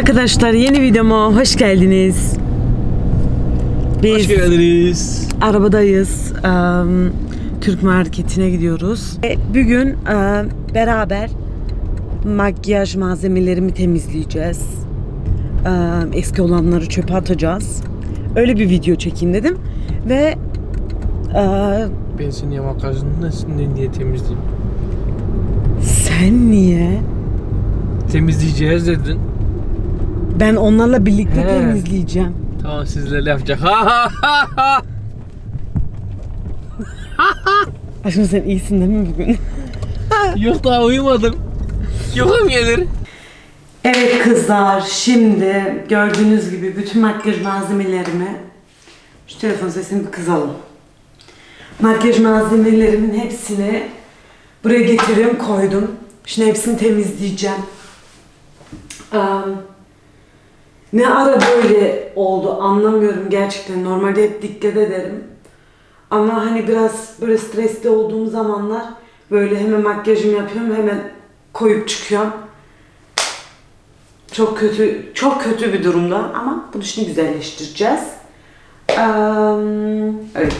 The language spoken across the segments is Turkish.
arkadaşlar yeni videoma hoş geldiniz. Biz Hoş geldiniz. arabadayız. Türk marketine gidiyoruz. E, Bugün eee, beraber makyaj malzemelerimi temizleyeceğiz. Eski olanları çöpe atacağız. Öyle bir video çekeyim dedim. Ve eee, Ben seni ya makyajının neslinden diye temizleyeyim. sen niye? Temizleyeceğiz dedin. Ben onlarla birlikte He. temizleyeceğim. Tamam sizlerle yapacak. Ha ha ha ha. Aşkım sen iyisin değil mi bugün? Yok daha uyumadım. Yokum gelir. Evet kızlar, şimdi gördüğünüz gibi bütün makyaj malzemelerimi şu telefon sesini bir kızalım. Makyaj malzemelerimin hepsini buraya getiriyorum, koydum. Şimdi hepsini temizleyeceğim. Am, ne ara böyle oldu anlamıyorum gerçekten. Normalde hep dikkat ederim. Ama hani biraz böyle stresli olduğum zamanlar böyle hemen makyajımı yapıyorum, hemen koyup çıkıyorum. Çok kötü, çok kötü bir durumda ama bunu şimdi güzelleştireceğiz. Eee, öyle.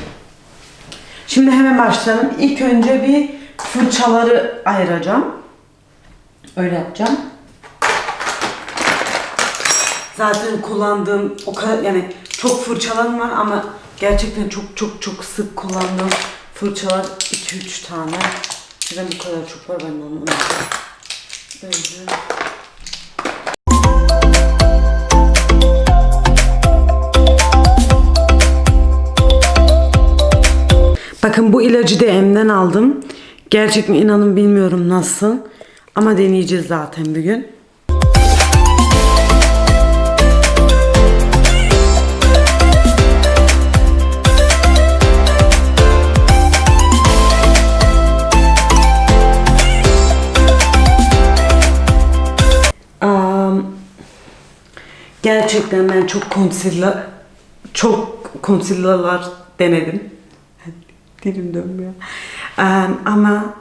Şimdi hemen başlayalım. İlk önce bir fırçaları ayıracağım. Öyle yapacağım. Zaten kullandığım o kadar yani çok fırçalarım var ama gerçekten çok çok çok sık kullandığım fırçalar 2-3 tane. Neden bu kadar çok var ben de onu unuttum. Bakın bu ilacı da Em'den aldım. Gerçekten inanın bilmiyorum nasıl. Ama deneyeceğiz zaten bugün. Gerçekten ben çok concealer çok concealer'lar denedim. Dilim dönmüyor. Am, ama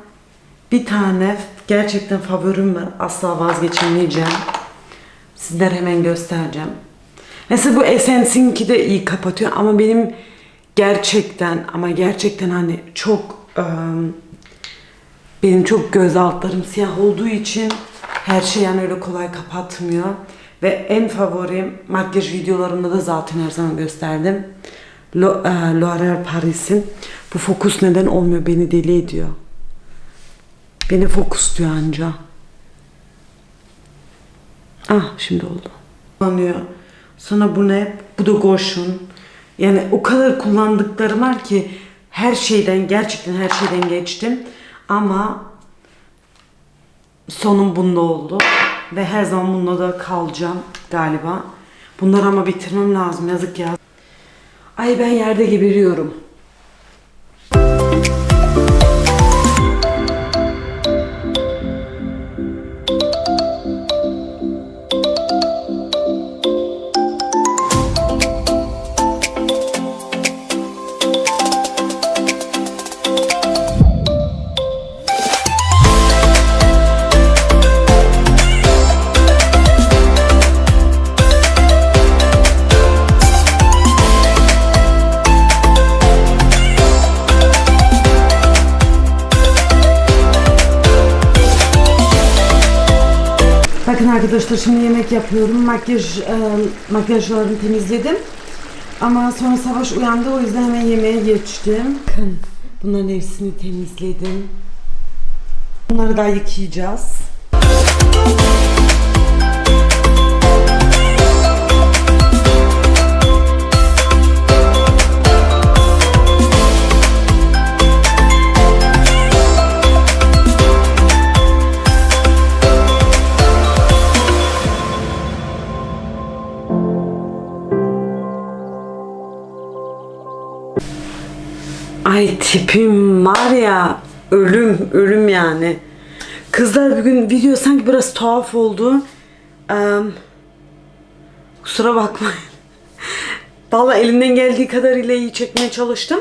bir tane gerçekten favorim var. Asla vazgeçemeyeceğim. Sizlere hemen göstereceğim. Mesela bu Essence'inki de iyi kapatıyor ama benim gerçekten ama gerçekten hani çok benim çok göz altlarım siyah olduğu için her şey yani öyle kolay kapatmıyor. Ve en favorim makyaj videolarımda da zaten her zaman gösterdim. E, L'Oreal Paris'in bu fokus neden olmuyor beni deli ediyor. Beni fokus diyor anca. Ah şimdi oldu. Kullanıyor. Sonra bu ne? Bu da Gosh'un. Yani o kadar kullandıklarım var ki her şeyden gerçekten her şeyden geçtim. Ama sonum bunda oldu. Ve her zaman bunda da kalacağım galiba. Bunları ama bitirmem lazım yazık ya. Ay ben yerde geberiyorum. Bakın arkadaşlar şimdi yemek yapıyorum. Makyaj e, makyajlarını temizledim. Ama sonra Savaş uyandı o yüzden hemen yemeğe geçtim. Bakın bunların hepsini temizledim. Bunları da yıkayacağız. Ay tipim var ya ölüm ölüm yani. Kızlar bugün video sanki biraz tuhaf oldu. Eee, kusura bakmayın. Vallahi elimden geldiği kadarıyla iyi çekmeye çalıştım.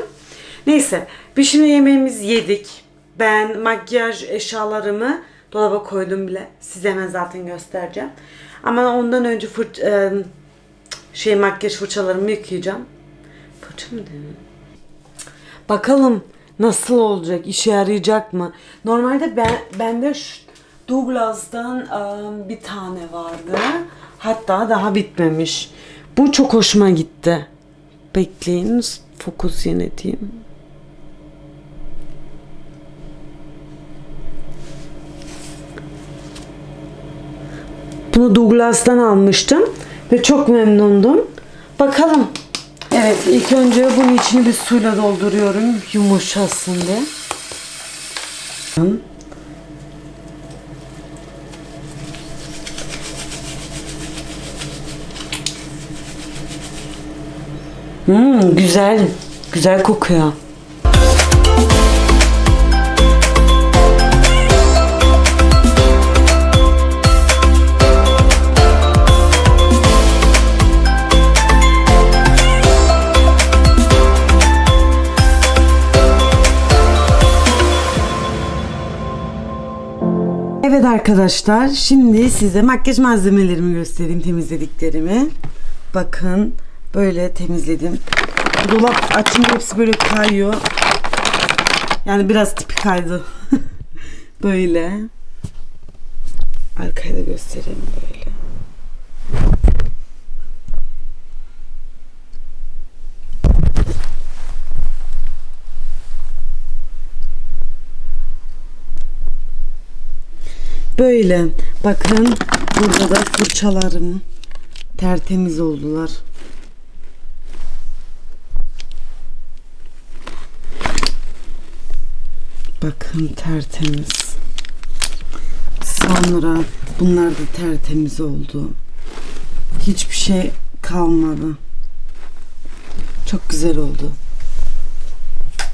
Neyse biz şimdi yemeğimizi yedik. Ben makyaj eşyalarımı Dolaba koydum bile. Size hemen zaten göstereceğim. Ama ondan önce fırç e, şey makyaj fırçalarımı yıkayacağım. Fırça mı deniyor? Bakalım nasıl olacak, işe yarayacak mı? Normalde ben bende şu Douglas'tan e, bir tane vardı. Hatta daha bitmemiş. Bu çok hoşuma gitti. Bekleyin, fokus yöneteyim. Bunu Douglas'tan almıştım ve çok memnundum. Bakalım. Evet, ilk önce bunun içini bir suyla dolduruyorum yumuşasın diye. Hmm, güzel. Güzel kokuyor. Arkadaşlar şimdi size makyaj malzemelerimi göstereyim temizlediklerimi. Bakın böyle temizledim. Dolap açınca hepsi böyle kayıyor. Yani biraz tipi kaydı. böyle. Arkayı da göstereyim böyle. Böyle. Bakın burada da fırçalarım tertemiz oldular. Bakın tertemiz. Sonra bunlar da tertemiz oldu. Hiçbir şey kalmadı. Çok güzel oldu.